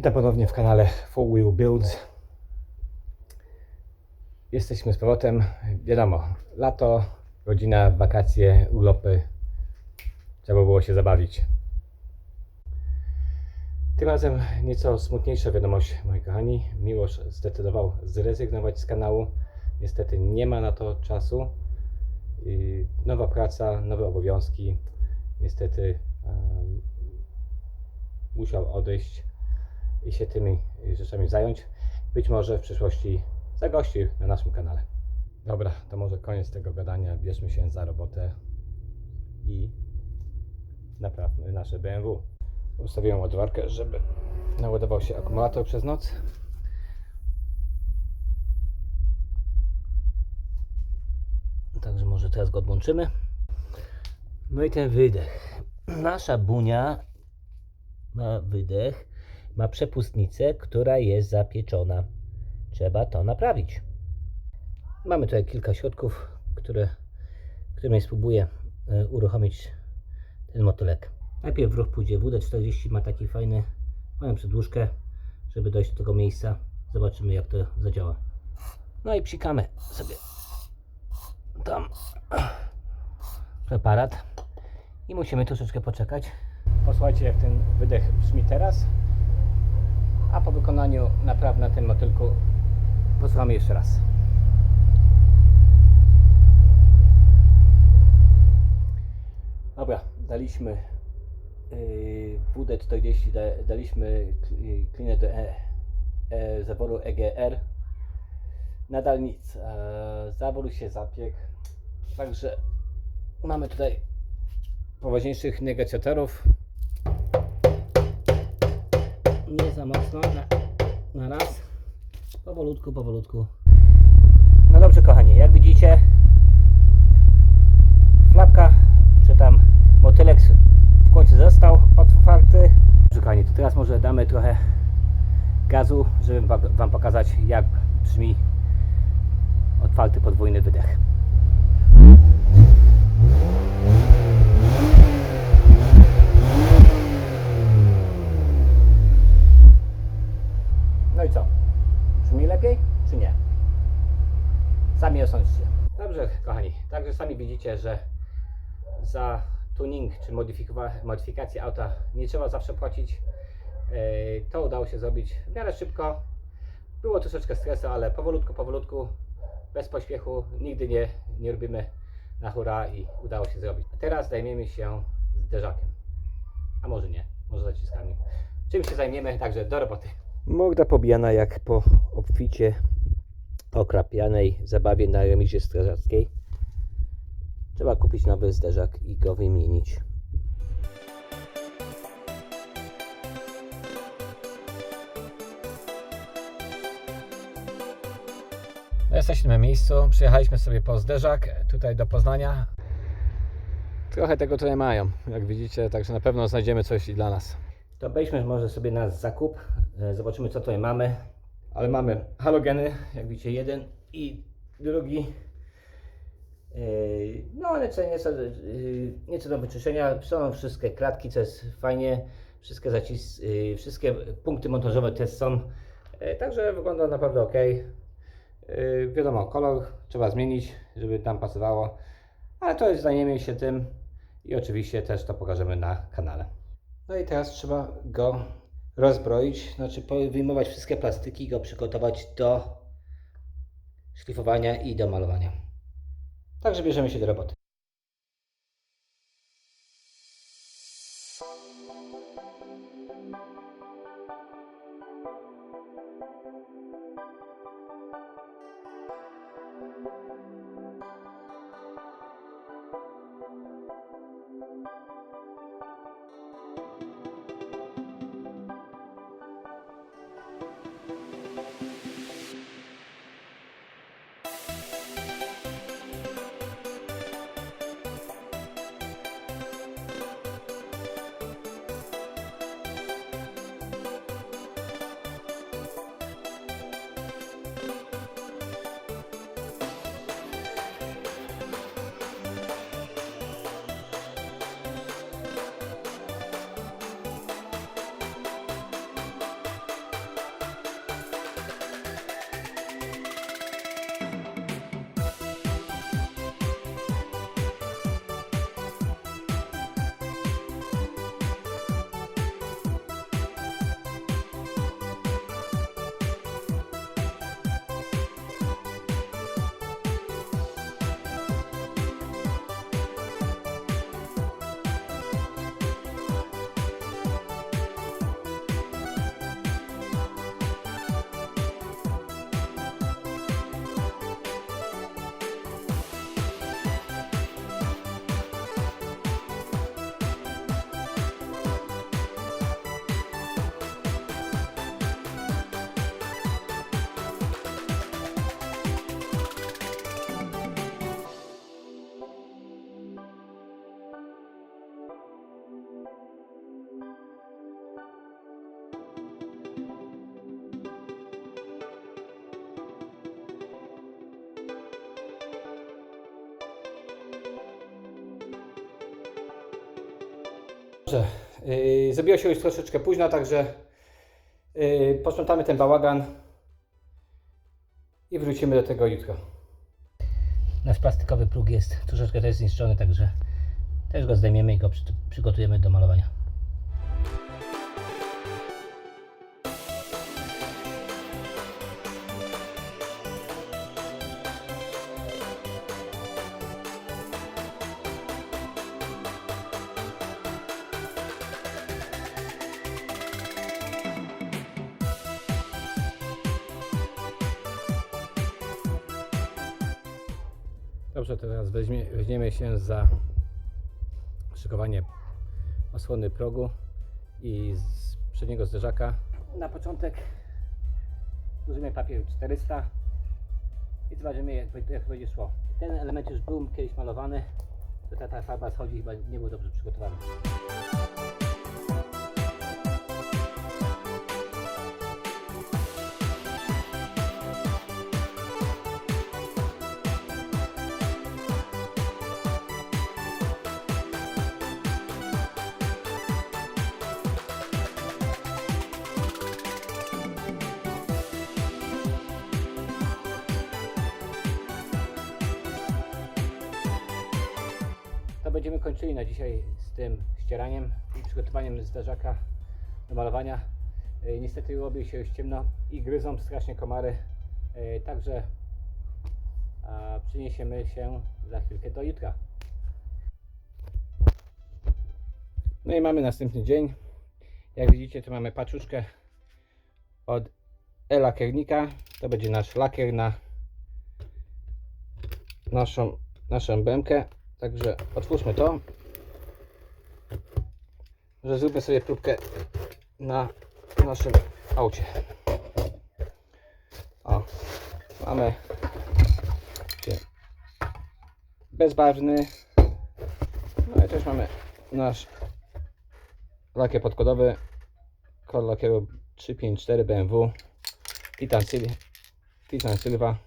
Witam ponownie w kanale Four Wheel Builds. Jesteśmy z powrotem. Wiadomo, lato, rodzina, wakacje, urlopy. Trzeba było się zabawić. Tym razem nieco smutniejsza wiadomość, moi kochani. Miłosz zdecydował zrezygnować z kanału. Niestety nie ma na to czasu. Nowa praca, nowe obowiązki. Niestety em, musiał odejść i się tymi rzeczami zająć. Być może w przyszłości zagości na naszym kanale. Dobra, to może koniec tego gadania. Bierzmy się za robotę i naprawmy nasze BMW. Ustawiłem ładowarkę, żeby naładował się akumulator przez noc. Także może teraz go odłączymy. No i ten wydech. Nasza bunia ma wydech, ma przepustnicę, która jest zapieczona. Trzeba to naprawić. Mamy tutaj kilka środków, które, którymi spróbuję e, uruchomić ten motylek. Najpierw w ruch pójdzie WD-40, ma taki fajny, fajną przedłużkę, żeby dojść do tego miejsca. Zobaczymy jak to zadziała. No i psikamy sobie tam preparat i musimy troszeczkę poczekać. Posłuchajcie jak ten wydech brzmi teraz, a po wykonaniu napraw na tym motylku posłuchamy jeszcze raz. Dobra, daliśmy yy, WD-40, da, daliśmy kl- klinę do e, e, zaworu EGR. Nadal nic. E, zawór się zapiekł. Także mamy tutaj poważniejszych negocjatorów. Nie za mocno, na, na raz. Powolutku, powolutku. No dobrze kochani, jak widzicie flapka, czy tam motylek w końcu został otwarty. Dobrze kochani, to teraz może damy trochę gazu, żeby wam- wam pokazać jak brzmi otwarty podwójny wydech. Brzmi lepiej, czy nie? Sami osądźcie. Dobrze, kochani. Także sami widzicie, że za tuning czy modyfikację auta nie trzeba zawsze płacić. Yy, To udało się zrobić w miarę szybko. Było troszeczkę stresu, ale powolutku, powolutku, bez pośpiechu. Nigdy nie, nie robimy na hura i udało się zrobić. A teraz zajmiemy się zderzakiem. A może nie, może zaciskami. Czym się zajmiemy, także do roboty. Mogda pobijana jak po obficie okrapianej zabawie na remizie strażackiej. Trzeba kupić nowy zderzak i go wymienić. No jesteśmy na miejscu, przyjechaliśmy sobie po zderzak tutaj do Poznania. Trochę tego tutaj mają, jak widzicie, także na pewno znajdziemy coś i dla nas. To wejdźmy może sobie na zakup, zobaczymy co tutaj mamy. Ale mamy halogeny, jak widzicie, jeden i drugi. Yy, No ale co nieco, yy, nieco do wyczyszczenia. Są wszystkie klatki, co jest fajnie. Wszystkie, zacis, wszystkie punkty montażowe też są. Także wygląda naprawdę ok. Wiadomo, kolor trzeba zmienić, żeby tam pasowało. Ale to jest zajmiemy się tym i oczywiście też to pokażemy na kanale. No i teraz trzeba go rozbroić, znaczy wyjmować wszystkie plastyki i go przygotować do szlifowania i do malowania. Także bierzemy się do roboty. Dobrze, yy, zrobiło się już troszeczkę późno, także yy, posprzątamy ten bałagan i wrócimy do tego jutro. Nasz plastikowy próg jest troszeczkę też zniszczony, także też go zdejmiemy i go przy, przygotujemy do malowania. Dobrze, teraz weźmie, weźmiemy się za szykowanie osłony progu i z przedniego zderzaka. Na początek użyjemy papier 400 i zobaczymy jak, jak będzie szło. Ten element już był kiedyś malowany, to ta, ta farba schodzi chyba nie był dobrze przygotowany. To będziemy kończyli na dzisiaj z tym ścieraniem i przygotowaniem zderzaka do malowania. E, Niestety robi się już ciemno i gryzą strasznie komary, E, także a, przyniesiemy się za chwilkę do jutra. No i mamy następny dzień. Jak widzicie, tu mamy paczuszkę od e-lakiernika. To będzie nasz lakier na naszą, naszą bębkę. Także otwórzmy to. Że zróbmy sobie próbkę na naszym aucie. O, mamy bezbarwny. No i też mamy nasz lakier podkodowy. Kod lakieru 354 BMW Titan, Sil Titan Silva.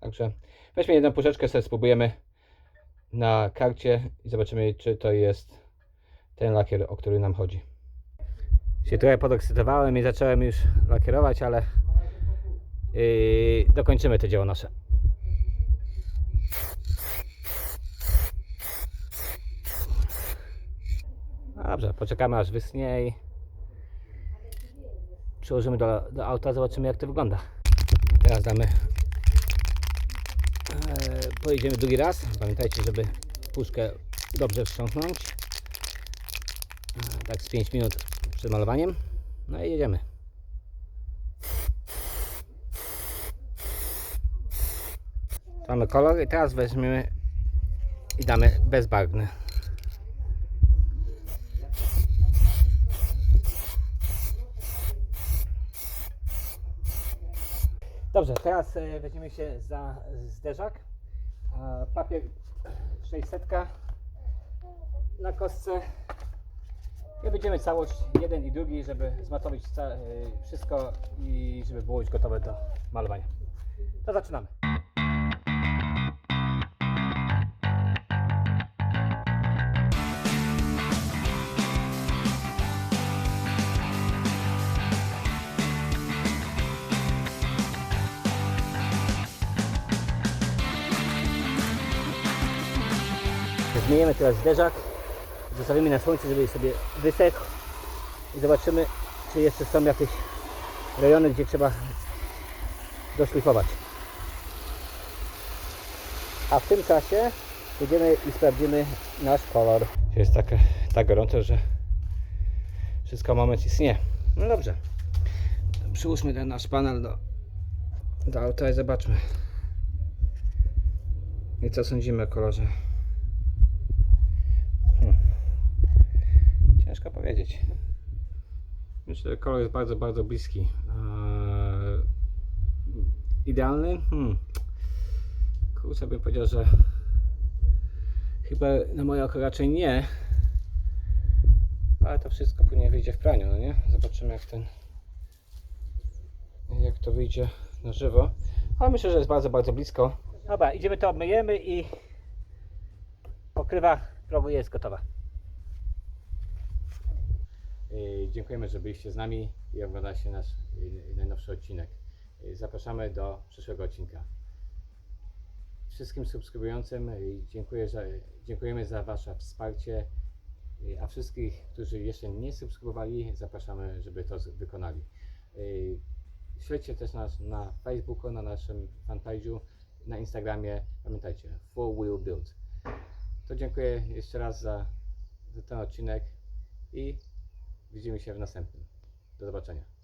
Także weźmy jedną puszeczkę, sobie spróbujemy na karcie i zobaczymy, czy to jest ten lakier, o który nam chodzi. Się trochę podekscytowałem i zacząłem już lakierować, ale yy, dokończymy to dzieło nasze. Dobrze, poczekamy aż wysnie i przełożymy do, do auta, zobaczymy jak to wygląda. Teraz damy pojedziemy drugi raz. Pamiętajcie, żeby puszkę dobrze wstrząsnąć. Tak z 5 minut przed malowaniem. No i jedziemy. Mamy kolor i teraz weźmiemy i damy bezbarwny. Dobrze, teraz e, weźmiemy się za zderzak. Papier 600 na kostce. I będziemy całość jeden i drugi, żeby zmatowić e, wszystko i żeby było już gotowe do malowania. To zaczynamy. Zmieniamy teraz zderzak. Zostawimy na słońcu, żeby sobie wysechł. I zobaczymy, czy jeszcze są jakieś rejony, gdzie trzeba doszlifować. A w tym czasie jedziemy i sprawdzimy nasz kolor. Jest tak, tak gorąco, że wszystko moment istnieje. No dobrze. Przyłóżmy ten nasz panel do, do auta i zobaczmy. I co sądzimy o kolorze. Ciężko powiedzieć. Myślę, że kolor jest bardzo, bardzo bliski. Eee, idealny? Hmm. Kurczę, bym powiedział, że chyba na moje oko raczej nie. Ale to wszystko później wyjdzie w praniu, no nie? Zobaczymy jak ten jak to wyjdzie na żywo. Ale myślę, że jest bardzo, bardzo blisko. Dobra, idziemy to obmyjemy i pokrywa progu jest gotowa. Y, Dziękujemy, że byliście z nami i oglądaliście nasz y, najnowszy odcinek. Y, Zapraszamy do przyszłego odcinka. Wszystkim subskrybującym dziękuję, że, dziękujemy za Wasze wsparcie, a wszystkich, którzy jeszcze nie subskrybowali, zapraszamy, żeby to wykonali. Śledźcie też nas na Facebooku, na naszym fanpage'u, na Instagramie. Pamiętajcie, Four Wheel Build. To dziękuję jeszcze raz za, za ten odcinek i widzimy się w następnym. Do zobaczenia.